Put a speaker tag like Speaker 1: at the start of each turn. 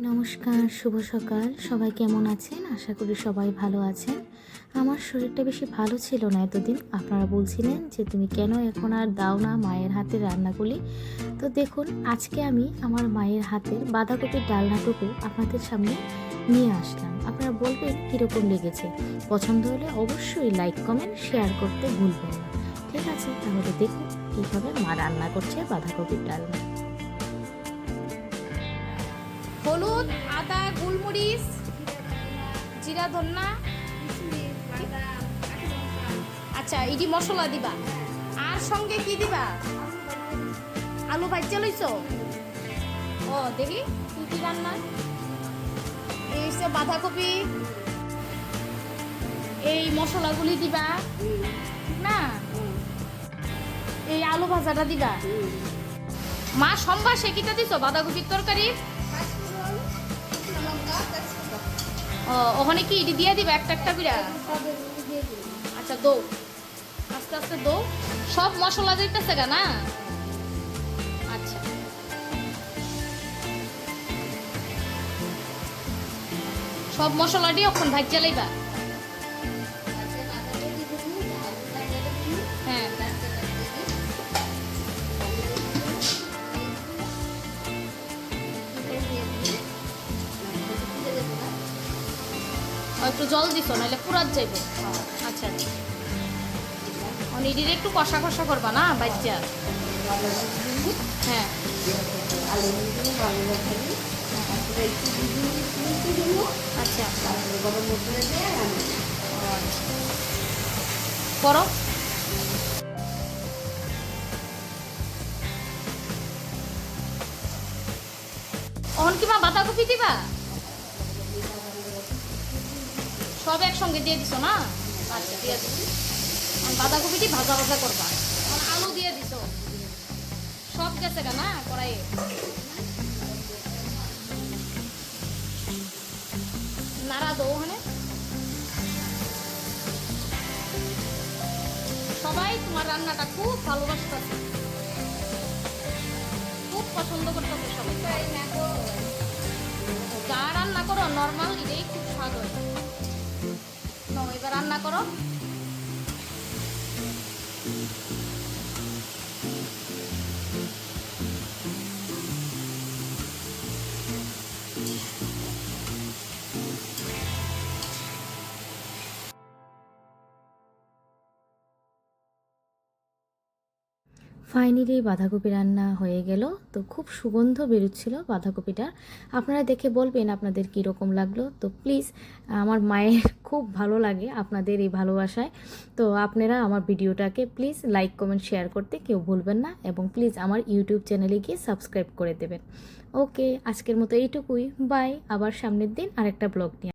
Speaker 1: নমস্কার, শুভ সকাল। সবাই কেমন আছেন? আশা করি সবাই ভালো আছেন। আমার শরীরটা বেশি ভালো ছিল না এতদিন। আপনারা বলছিলেন যে তুমি কেন এখন আর দাও না মায়ের হাতের রান্নাগুলি? তো দেখুন, আজকে আমি আমার মায়ের হাতের বাঁধাকপির ডালনাটুকু আপনাদের সামনে নিয়ে আসলাম। আপনারা বলবেন কীরকম লেগেছে? পছন্দ হলে অবশ্যই লাইক কমেন্ট শেয়ার করতে ভুলবেন না। ঠিক আছে, তাহলে দেখুন কীভাবে মা রান্না করছে বাঁধাকপির ডালনা।
Speaker 2: হলুদ, আদা, গোলমরিচ, জিরা ধন্না আচ্ছা ইডি মশলা দিবা। আর সঙ্গে কি দিবা? আলু ভাজ্যা লইছ? ও, দেখি, কি কি রান্না? এই বাঁধাকপি। এই মশলাগুলি দিবা, না? এই আলু ভাজাটা দিবা। মা, সোমবার সে কিটা দিছো? বাঁধাকপির তরকারি? ওখানে কি ইডি দিয়ে দিবে? একটা একটা করে? আচ্ছা দৌ। আস্তে আস্তে দৌ। সব মশলা দিতেছে গা, না? আচ্ছা। সব মশলাটি ওখান ভাজ চালাইবা একটু জল দিছো নাহলে পুরাত যাইব। আচ্ছা। আচ্ছা অনিডির একটু কষা কষা করবা না বাচ্চা হ্যাঁ। আচ্ছা। করো। অহন কিমা বাঁধাকপি দিবা? সব একসঙ্গে দিয়ে দিছো না? আচ্ছা দিয়ে আর বাঁধাকপিটি ভাজা ভাজা করবা। আলু দিয়ে দিছো। সব গেছে না কড়াইয়ে? নাড়া দো ওখানে। সবাই তোমার রান্নাটা খুব ভালোবাসতেছে। খুব পছন্দ করতেছে সবাই। যা রান্না করো নর্মাল এটাই খুব স্বাদ হয়। নাও, এবার রান্না করো।
Speaker 1: ফাইনালি বাঁধাকপি রান্না হয়ে গেল। তো খুব সুগন্ধ বেরোচ্ছিল বাঁধাকপিটা। আপনারা দেখে বলবেন আপনাদের কীরকম লাগল। তো প্লিজ আমার মায়ের খুব ভালো লাগে আপনাদের এই ভালোবাসায়। তো আপনারা আমার ভিডিওটাকে প্লিজ লাইক কমেন্ট শেয়ার করতে কেউ ভুলবেন না এবং প্লিজ আমার ইউটিউব চ্যানেলে গিয়ে সাবস্ক্রাইব করে দেবেন। ওকে আজকের মতো এইটুকুই। বাই আবার সামনের দিন আরেকটা ব্লগ নিয়ে